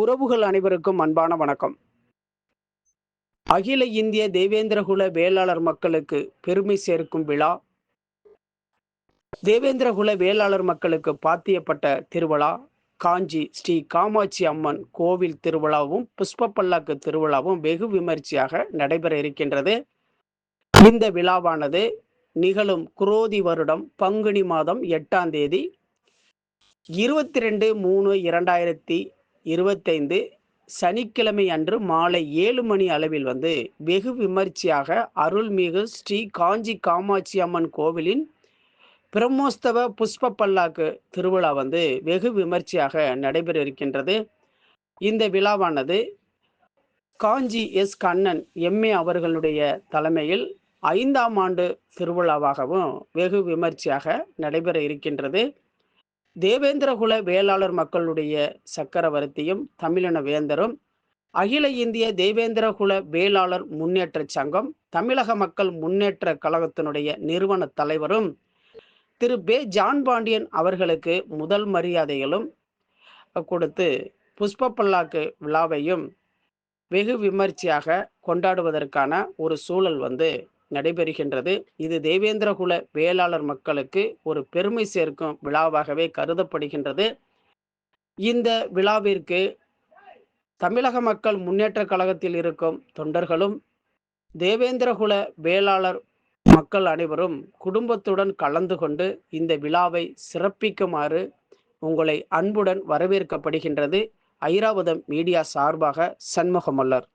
உறவுகள் அனைவருக்கும் அன்பான வணக்கம். அகில இந்திய தேவேந்திரகுல வேளாளர் மக்களுக்கு பெருமை சேர்க்கும் விழா. தேவேந்திரகுல வேளாளர் மக்களுக்கு பாத்தியப்பட்ட திருவிழா. காஞ்சி ஸ்ரீ காமாட்சி அம்மன் கோவில் திருவிழாவும் புஷ்ப பல்லாக்கு திருவிழாவும் வெகு விமர்சையாக நடைபெற இருக்கின்றது. இந்த விழாவானது நிகழும் குரோதி வருடம் பங்குனி மாதம் எட்டாம் தேதி இருபத்தி ரெண்டு மூணு இரண்டாயிரத்தி இருபத்தைந்து சனிக்கிழமை அன்று மாலை ஏழு மணி அளவில் வந்து வெகு விமர்சையாக அருள்மிகு ஸ்ரீ காஞ்சி காமாட்சி அம்மன் கோவிலின் பிரம்மோஸ்தவ புஷ்ப பல்லாக்கு திருவிழா வந்து வெகு விமர்சையாக நடைபெற இருக்கின்றது இந்த விழாவானது காஞ்சி எஸ் கண்ணன் எம்ஏ அவர்களுடைய தலைமையில் ஐந்தாம் ஆண்டு திருவிழாவாகவும் வெகு விமர்சையாக நடைபெற இருக்கின்றது தேவேந்திரகுல வேளாளர் மக்களுடைய சக்கரவர்த்தியும் தமிழின வேந்தரும் அகில இந்திய தேவேந்திரகுல வேளாளர் முன்னேற்ற சங்கம் தமிழக மக்கள் முன்னேற்ற கழகத்தினுடைய நிறுவன தலைவரும் திரு. பே. ஜான் பாண்டியன் அவர்களுக்கு முதல் மரியாதைகளும் கொடுத்து புஷ்ப பல்லாக்கு விழாவையும் வெகு விமர்சையாக கொண்டாடுவதற்கான ஒரு சூழல் வந்து நடைபெறுகின்றது. இது தேவேந்திரகுல வேளாளர் மக்களுக்கு ஒரு பெருமை சேர்க்கும் விழாவாகவே கருதப்படுகின்றது. இந்த விழாவிற்கு தமிழக மக்கள் முன்னேற்ற கழகத்தில் இருக்கும் தொண்டர்களும் தேவேந்திரகுல வேளாளர் மக்கள் அனைவரும் குடும்பத்துடன் கலந்து கொண்டு இந்த விழாவை சிறப்பிக்குமாறு உங்களை அன்புடன் வரவேற்கப்படுகின்றது. ஐராவதம் மீடியா சார்பாக சண்முகமல்லர்.